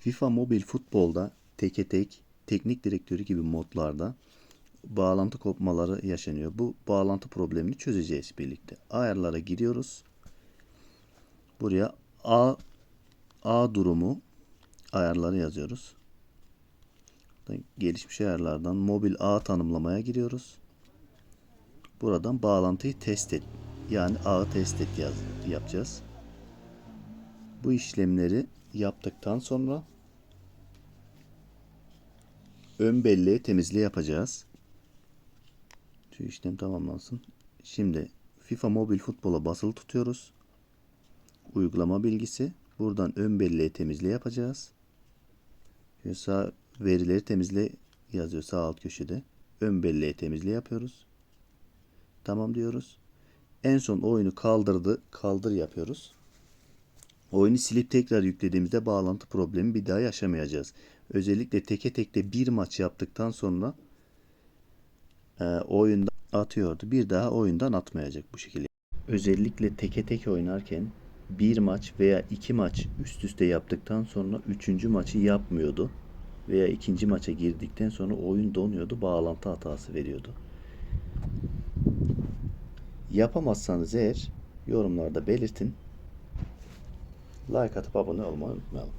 FIFA Mobil Futbol'da teke tek, teknik direktörü gibi modlarda bağlantı kopmaları yaşanıyor. Bu bağlantı problemini çözeceğiz birlikte. Ayarlara giriyoruz. Buraya A A durumu ayarları yazıyoruz. Gelişmiş ayarlardan mobil ağ tanımlamaya giriyoruz. Buradan bağlantıyı test et. Yani ağı test et yaz, yapacağız. Bu işlemleri yaptıktan sonra ön belleği temizliği yapacağız. Şu işlem tamamlansın. Şimdi FIFA Mobil Futbol'a basılı tutuyoruz. Uygulama bilgisi. Buradan ön belleği temizliği yapacağız. Şu sağ verileri temizle yazıyor sağ alt köşede. Ön belleği temizliği yapıyoruz. Tamam diyoruz. En son oyunu kaldırdı, kaldır yapıyoruz. Oyunu silip tekrar yüklediğimizde bağlantı problemi bir daha yaşamayacağız. Özellikle teke tekte bir maç yaptıktan sonra e, oyunda atıyordu. Bir daha oyundan atmayacak bu şekilde. Özellikle teke tek oynarken bir maç veya iki maç üst üste yaptıktan sonra üçüncü maçı yapmıyordu. Veya ikinci maça girdikten sonra oyun donuyordu. Bağlantı hatası veriyordu. Yapamazsanız eğer yorumlarda belirtin. Like atıp abone olmayı unutmayalım.